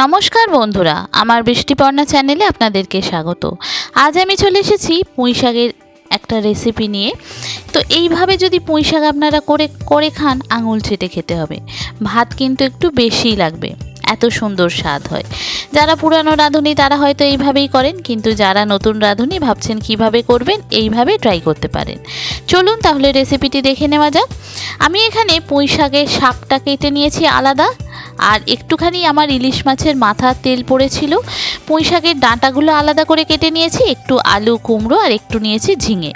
নমস্কার বন্ধুরা, আমার বৃষ্টিপর্ণা চ্যানেলে আপনাদেরকে স্বাগত। আজ আমি চলে এসেছি পুঁই শাকের একটা রেসিপি নিয়ে। তো এইভাবে যদি পুঁই শাক আপনারা করে করে খান, আঙুল চেটে খেতে হবে। ভাত কিন্তু একটু বেশিই লাগবে, এত সুন্দর স্বাদ হয়। যারা পুরানো রাঁধুনি, তারা হয়তো এইভাবেই করেন, কিন্তু যারা নতুন রাঁধুনি, ভাবছেন কীভাবে করবেন, এইভাবে ট্রাই করতে পারেন। চলুন তাহলে রেসিপিটি দেখে নেওয়া যাক। আমি এখানে পুঁই শাকের শাকটা কেটে নিয়েছি আলাদা। আর একটুখানি আমার ইলিশ মাছের মাথার তেল পড়েছিল। পুঁই শাকের ডাঁটাগুলো আলাদা করে কেটে নিয়েছি, একটু আলু কুমড়ো আর একটু নিয়েছি ঝিঙে।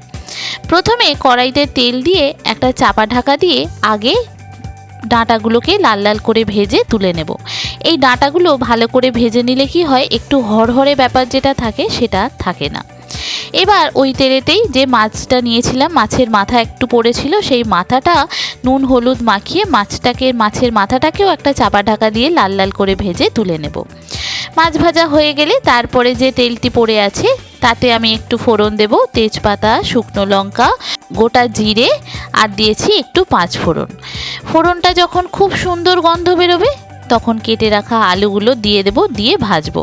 প্রথমে কড়াইতে তেল দিয়ে একটা চাপা ঢাকা দিয়ে আগে ডাঁটাগুলোকে লাল লাল করে ভেজে তুলে নেব। এই ডাঁটাগুলো ভালো করে ভেজে নিলে কি হয়, একটু হরহরে ব্যাপার যেটা থাকে সেটা থাকে না। এবার ওই তেলেতেই যে মাছটা নিয়েছিলাম, মাছের মাথা একটু পড়েছিল, সেই মাথাটা নুন হলুদ মাখিয়ে মাছটাকে, মাছের মাথাটাকেও একটা চাপা ঢাকা দিয়ে লাল লাল করে ভেজে তুলে নেব। মাছ ভাজা হয়ে গেলে তারপরে যে তেলটি পড়ে আছে, তাতে আমি একটু ফোড়ন দেব, তেজপাতা, শুকনো লঙ্কা, গোটা জিরে, আর দিয়েছি একটু পাঁচ ফোড়ন। ফোড়নটা যখন খুব সুন্দর গন্ধ বেরোবে, তখন কেটে রাখা আলুগুলো দিয়ে দেব, দিয়ে ভাজবো।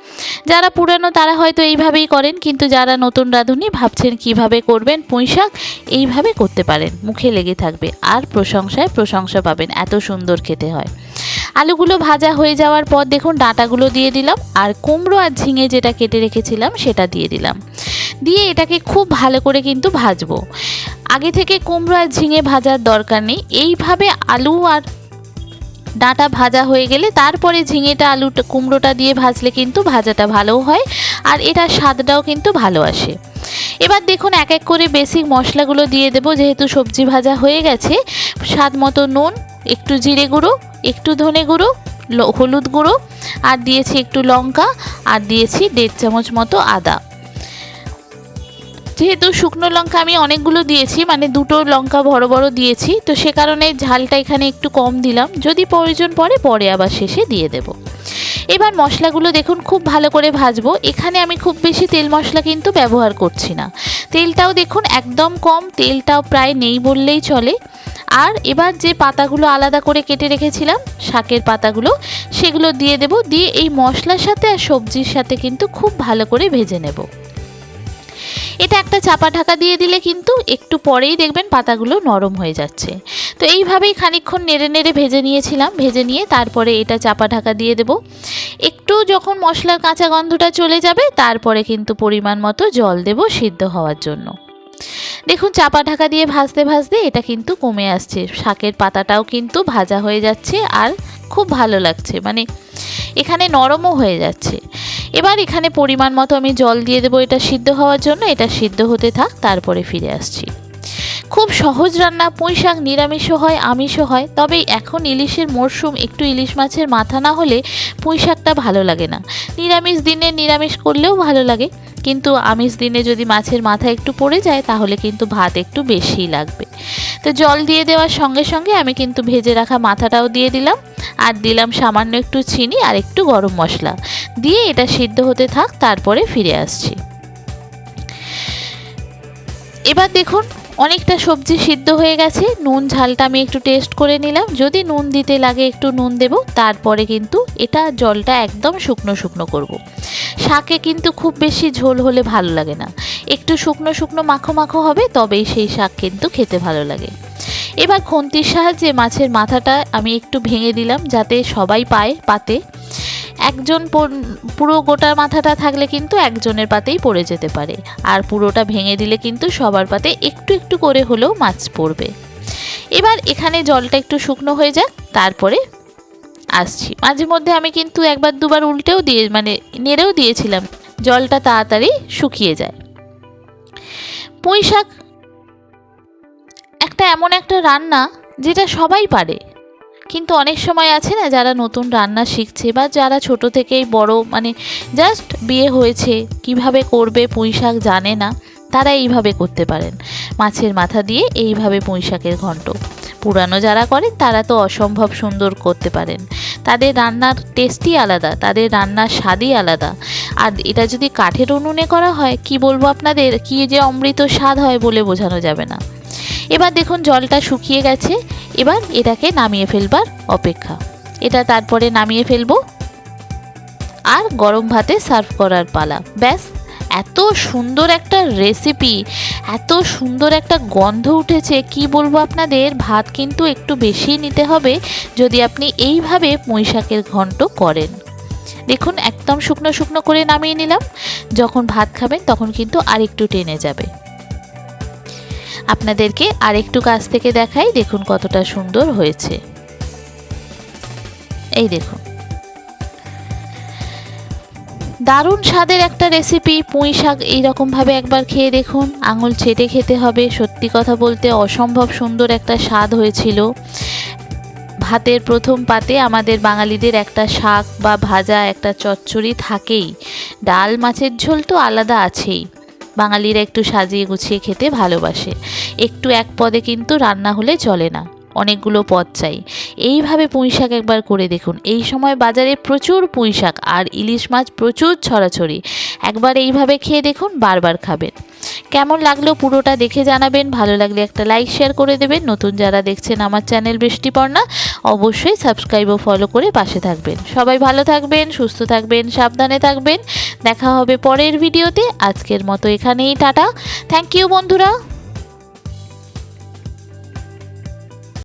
যারা পুরানো তারা হয়তো এইভাবেই করেন, কিন্তু যারা নতুন রাঁধুনি ভাবছেন কীভাবে করবেন, পুঁইশাক এইভাবে করতে পারেন। মুখে লেগে থাকবে। আর প্রশংসায় প্রশংসা পাবেন, এত সুন্দর খেতে হয়। আলুগুলো ভাজা হয়ে যাওয়ার পর দেখুন ডাঁটাগুলো দিয়ে দিলাম, আর কুমড়ো আর ঝিঙে যেটা কেটে রেখেছিলাম সেটা দিয়ে দিলাম। দিয়ে এটাকে খুব ভালো করে কিন্তু ভাজবো। আগে থেকে কুমড়ো আর ঝিঙে ভাজার দরকার নেই। এইভাবে আলু আর ডাঁটা ভাজা হয়ে গেলে তারপরে ঝিঙেটা, আলুটা, কুমড়োটা দিয়ে ভাজলে কিন্তু ভাজাটা ভালো হয় আর এটার স্বাদটাও কিন্তু ভালো আসে। এবার দেখুন এক এক করে বেসিক মশলাগুলো দিয়ে দেবো, যেহেতু সবজি ভাজা হয়ে গেছে। স্বাদ মতো নুন, একটু জিরে গুঁড়ো, একটু ধনে গুঁড়ো হলুদ গুঁড়ো, আর দিয়েছি একটু লঙ্কা, আর দিয়েছি দেড় চামচ মতো আদা। যেহেতু শুকনো লঙ্কা আমি অনেকগুলো দিয়েছি মানে দুটো লঙ্কা বড় বড় দিয়েছি, তো সে কারণে ঝালটা এখানে একটু কম দিলাম। যদি প্রয়োজন পড়ে, পরে আবার শেষে দিয়ে দেব। এবার মশলাগুলো দেখুন, খুব ভালো করে ভাজবো। এখানে আমি খুব বেশি তেল মশলা কিন্তু ব্যবহার করছি না। তেলটাও দেখুন, একদম কম, তেলটাও প্রায় নেই বললেই চলে। আর এবার যে পাতাগুলো আলাদা করে কেটে রেখেছিলাম, শাকের পাতাগুলো, সেগুলো দিয়ে দেব। দিয়ে এই মশলার সাথে আর সবজির সাথে কিন্তু খুব ভালো করে ভেজে নেব। এটা একটা চাপা ঢাকা দিয়ে দিলে কিন্তু একটু পরেই দেখবেন পাতাগুলো নরম হয়ে যাচ্ছে। তো এইভাবেই খানিকক্ষণ নেড়ে নেড়ে ভেজে নিয়েছিলাম। ভেজে নিয়ে তারপরে এটা চাপা ঢাকা দিয়ে দেব। একটু যখন মশলার কাঁচা গন্ধটা চলে যাবে, তারপরে কিন্তু পরিমাণ মতো জল দেব সিদ্ধ হওয়ার জন্য। দেখুন, চাপা ঢাকা দিয়ে ভাজতে ভাজতে এটা কিন্তু কমে আসছে। শাকের পাতাটাও কিন্তু ভাজা হয়ে যাচ্ছে আর খুব ভালো লাগছে। মানে এখানে নরমও হয়ে যাচ্ছে। এবার এখানে পরিমাণ মতো আমি জল দিয়ে দেবো এটা সিদ্ধ হওয়ার জন্য। এটা সিদ্ধ হতে থাক, তারপরে ফিরে আসছি। খুব সহজ রান্না, পুঁই শাক নিরামিষও হয়, আমিষও হয়। তবে এখন ইলিশের মরশুম একটু ইলিশ মাছের মাথা না হলে পুঁই শাকটা ভালো লাগে না। নিরামিষ দিনে নিরামিষ করলেও ভালো লাগে। কিন্তু আমিষ দিনে যদি মাছের মাথা একটু পড়ে যায়, তাহলে কিন্তু ভাত একটু বেশিই লাগবে। তো জল দিয়ে দেওয়ার সঙ্গে সঙ্গে আমি কিন্তু ভেজে রাখা মাথাটাও দিয়ে দিলাম। আর দিলাম সামান্য একটু চিনি আর একটু গরম মশলা। দিয়ে এটা সিদ্ধ হতে থাক, তারপরে ফিরে আসছি। এবার দেখুন, অনেকটা সবজি সিদ্ধ হয়ে গেছে। নুন, ঝালটা আমি একটু টেস্ট করে নিলাম। যদি নুন দিতে লাগে একটু নুন দেব, তারপরে কিন্তু এটা জলটা একদম শুকনো শুকনো করব। শাকে কিন্তু খুব বেশি ঝোল হলে ভালো লাগে না। একটু শুকনো শুকনো মাখো মাখো হবে, তবেই সেই শাক কিন্তু খেতে ভালো লাগে। এবার খুন্তির সাহায্যে মাছের মাথাটা আমি একটু ভেঙে দিলাম যাতে সবাই পায় পাতে। একজন পুরো গোটা মাথাটা থাকলে কিন্তু একজনের পাতেই পড়ে যেতে পারে। আর পুরোটা ভেঙে দিলে কিন্তু সবার পাতে একটু একটু করে হলেও মাছ পড়বে। এবার এখানে জলটা একটু শুকনো হয়ে যাক, তারপরে আসছি। মাঝে মধ্যে আমি কিন্তু একবার দুবার উল্টেও দিয়ে মানে নেড়েও দিয়েছিলাম। জলটা তাড়াতাড়ি শুকিয়ে যায়। পুঁই শাক একটা এমন একটা রান্না যেটা সবাই পারে। কিন্তু অনেক সময় আছে না, যারা নতুন রান্না শিখছে বা যারা ছোট থেকেই বড় মানে জাস্ট বিয়ে হয়েছে, কীভাবে করবে পুঁই শাক জানে না, তারা এইভাবে করতে পারেন। মাছের মাথা দিয়ে এইভাবে পুঁই শাকের ঘন্ট। পুরানো যারা করেন, তারা তো অসম্ভব সুন্দর করতে পারেন। তাদের রান্নার টেস্টই আলাদা, তাদের রান্নার স্বাদই আলাদা। আর এটা যদি কাঠের উনুনে করা হয়, কি বলব আপনাদের? কি যে অমৃত স্বাদ হয় বলে বোঝানো যাবে না। এবার দেখুন জলটা শুকিয়ে গেছে। এবার এটাকে নামিয়ে ফেলবার অপেক্ষা। এটা তারপরে নামিয়ে ফেলব। আর গরম ভাতে সার্ভ করার পালা। ব্যাস, এত সুন্দর একটা রেসিপি এত সুন্দর একটা গন্ধ উঠেছে। কি বলব আপনাদের? ভাত কিন্তু একটু বেশি নিতে হবে যদি আপনি এইভাবে পুঁই শাকের ঘন্ট করেন। দেখুন, একদম শুকনো শুকনো করে নামিয়ে নিলাম। যখন ভাত খাবেন তখন কিন্তু আরেকটু টেনে যাবে। আপনাদেরকে আরেকটু কাছ থেকে দেখাই, দেখুন কতটা সুন্দর হয়েছে। এই দেখুন। দারুণ স্বাদের একটা রেসিপি পুঁই শাক এইরকমভাবে একবার খেয়ে দেখুন, আঙুল ছেটে খেতে হবে, সত্যি কথা বলতে অসম্ভব সুন্দর একটা স্বাদ হয়েছিল। ভাতের প্রথম পাতে আমাদের বাঙালিদের একটা শাক বা ভাজা, একটা চচ্চড়ি থাকেই। ডাল, মাছের ঝোল তো আলাদা আছেই। বাঙালিরা একটু সাজিয়ে গুছিয়ে খেতে ভালোবাসে। একটু এক পদে কিন্তু রান্না হলে চলে না। অনেকগুলো পদ চাই। এইভাবে পুঁই শাক একবার করে দেখুন। এই সময় বাজারে প্রচুর পুঁই শাক আর ইলিশ মাছ প্রচুর ছড়াছড়ি। একবার এইভাবে খেয়ে দেখুন, বারবার খাবেন। কেমন লাগল পুরোটা দেখে জানাবেন। ভালো লাগলে একটা লাইক শেয়ার করে দেবেন। নতুন যারা দেখছেন আমার চ্যানেল বৃষ্টিপর্ণা অবশ্যই সাবস্ক্রাইব ও ফলো করে পাশে থাকবেন। সবাই ভালো থাকবেন, সুস্থ থাকবেন, সাবধানে থাকবেন। দেখা হবে পরের ভিডিওতে আজকের মতো এখানেই, টাটা। থ্যাংক ইউ বন্ধুরা।